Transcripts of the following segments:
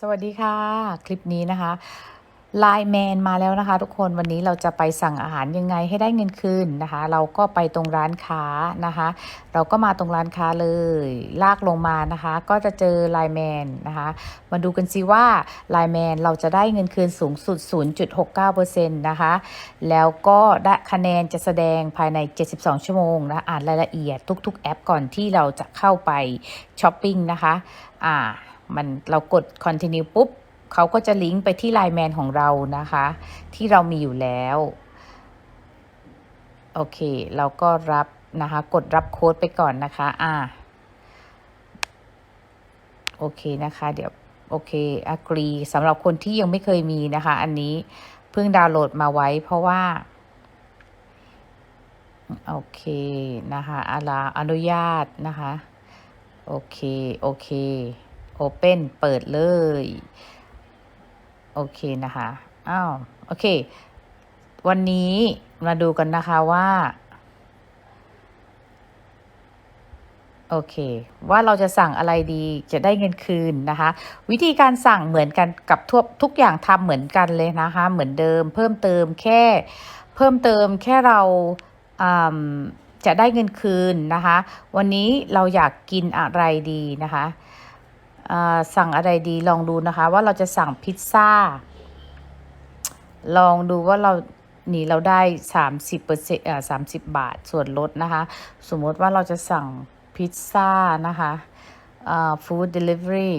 สวัสดีค่ะ คลิปนี้นะคะ ไลน์แมนมาแล้วนะคะ ทุกคนวันนี้เราจะไปสั่งอาหารยังไงให้ได้เงินคืนนะคะ เราก็ไปตรงร้านค้านะคะ เราก็มาตรงร้านค้าเลย ลากลงมานะคะ ก็จะเจอไลน์แมนนะคะ มาดูกันซิว่าไลน์แมนเราจะได้เงินคืนสูงสุด 0.69%นะคะ แล้วก็ได้คะแนนจะแสดงภายใน 72 ชั่วโมงนะอ่านรายละเอียดทุก ๆ แอปก่อนที่เราจะเข้าไปช้อปปิ้งนะคะอ่ามันเรากด continue ปุ๊บ เขาก็จะลิงก์ไปที่ไลน์แมนของเรานะคะ ที่เรามีอยู่แล้ว โอเค เราก็รับนะคะ กดรับโค้ดไปก่อนนะคะ อ่า โอเคนะคะ เดี๋ยว โอเค agree สำหรับคนที่ยังไม่เคยมีนะคะ อันนี้เพิ่งดาวน์โหลดมาไว้เพราะว่า โอเคนะคะอาลาอนุญาตนะคะ โอเค โอเค Open เปิดเลย โอเคนะคะ อ้าว โอเค วันนี้มาดูกันนะคะว่า โอเค ว่าเราจะสั่งอะไรดีจะได้เงินคืนนะคะ วิธีการสั่งเหมือนกันกับทุกทุกอย่างทำเหมือนกันเลยนะคะ เหมือนเดิม เพิ่มเติมแค่ เพิ่มเติมแค่เราจะได้เงินคืนนะคะ วันนี้เราอยากกินอะไรดีนะคะ สั่งอะไรดีลองดูนะคะ ว่าเราจะสั่งพิซซ่า ลองดูว่าเรานี่เราได้30เปอร์เซ็นต์อ่าสามสิบบาทส่วนลดนะคะ สมมติว่าเราจะสั่งพิซซ่านะคะอ่าฟู้ดเดลิเวอรี่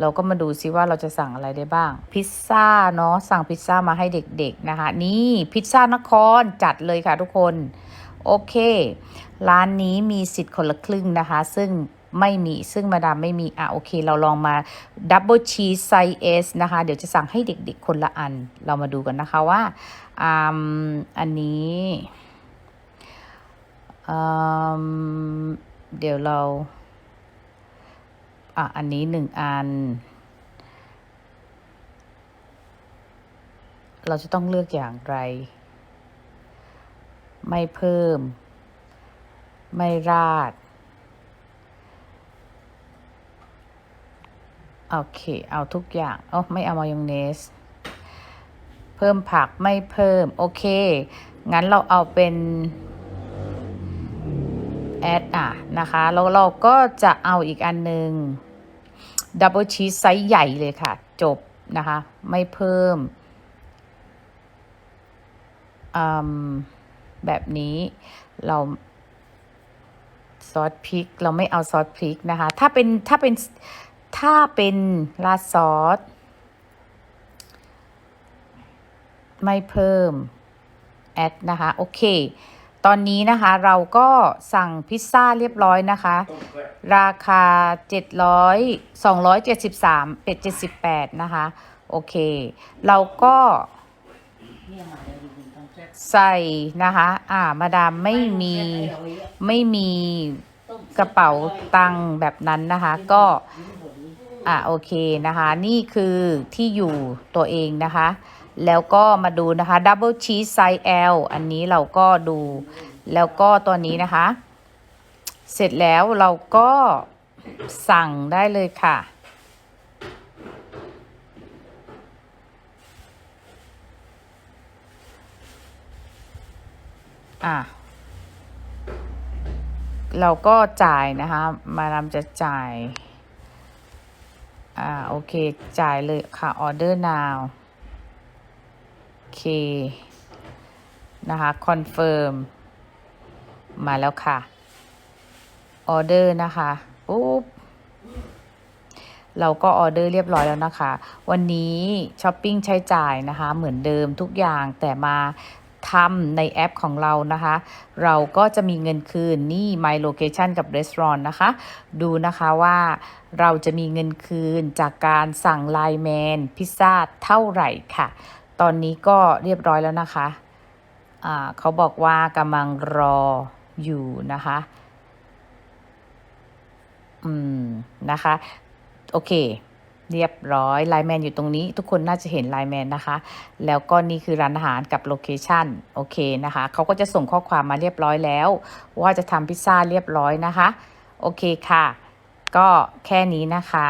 เราก็มาดูซิว่าเราจะสั่งอะไรได้บ้าง พิซซ่าเนาะสั่งพิซซ่ามาให้เด็กๆนะคะ นี่พิซซ่านครจัดเลยค่ะทุกคน โอเค ร้านนี้มีสิทธิ์คนละครึ่งนะคะ ซึ่ง ไม่มีซึ่งมาดามไม่มีอะโอเค เราลองมาดับเบิลชีสไซส์เอสนะคะ เดี๋ยวจะสั่งให้เด็กๆคนละอัน เรามาดูกันนะคะว่าอ่าอันนี้อเดี๋ยวเราอะอันนี้หนึ่งอัน เราจะต้องเลือกอย่างไร ไม่เพิ่ม ไม่ราด โอเค เอาทุกอย่างโอ้ไม่เอามายองเนส เพิ่มผักไม่เพิ่ม โอเค งั้นเราเอาเป็นแอดอะนะคะแล้วเราก็จะเอาอีกอันหนึ่งดับเบิลชีสไซส์ใหญ่เลยค่ะ จบนะคะ ไม่เพิ่มอืมแบบนี้เราซอสพริก เราไม่เอาซอสพริกนะคะ ถ้าเป็นถ้าเป็น ถ้าเป็นราดซอส ไม่เพิ่ม แอดนะคะ โอเค ตอนนี้นะคะเราก็สั่งพิซซ่าเรียบร้อยนะคะ ราคา 700 273เป็ด78 นะคะ โอเค เราก็ใส่นะคะ อ่า มาดามไม่มีไม่มีกระเป๋าตังค์แบบนั้นนะคะ ก็ อะโอเคนะคะ นี่คือที่อยู่ตัวเองนะคะ แล้วก็มาดูนะคะ Double Cheese Size L อันนี้เราก็ดู แล้วก็ตัวนี้นะคะ เสร็จแล้วเราก็สั่งได้เลยค่ะ อะเราก็จ่ายนะคะ มารำจะจ่าย อ่าโอเค จ่ายเลยค่ะ order now โอเค นะคะ confirm มมาแล้วค่ะ order นะคะปุ๊บเราก็ออเดอร์เรียบร้อยแล้วนะคะ วันนี้ช้อปปิ้งใช้จ่ายนะคะ เหมือนเดิมทุกอย่างแต่มา ทำในแอปของเรานะคะ เราก็จะมีเงินคืนนี่ My Location กับ Restaurant นะคะ ดูนะคะว่าเราจะมีเงินคืนจากการสั่งไลน์แมนพิซซ่าเท่าไหร่ค่ะ ตอนนี้ก็เรียบร้อยแล้วนะคะอ่าเขาบอกว่ากำลังรออยู่นะคะ อืม นะคะ โอเค เรียบร้อยไลน์แมนอยู่ตรงนี้ ทุกคนน่าจะเห็นไลน์แมนนะคะ แล้วก็นี่คือร้านอาหารกับโลเคชันโอเคนะคะเขาก็จะส่งข้อความมาเรียบร้อยแล้ว ว่าจะทำพิซซ่าเรียบร้อยนะคะ โอเคค่ะ ก็แค่นี้นะคะ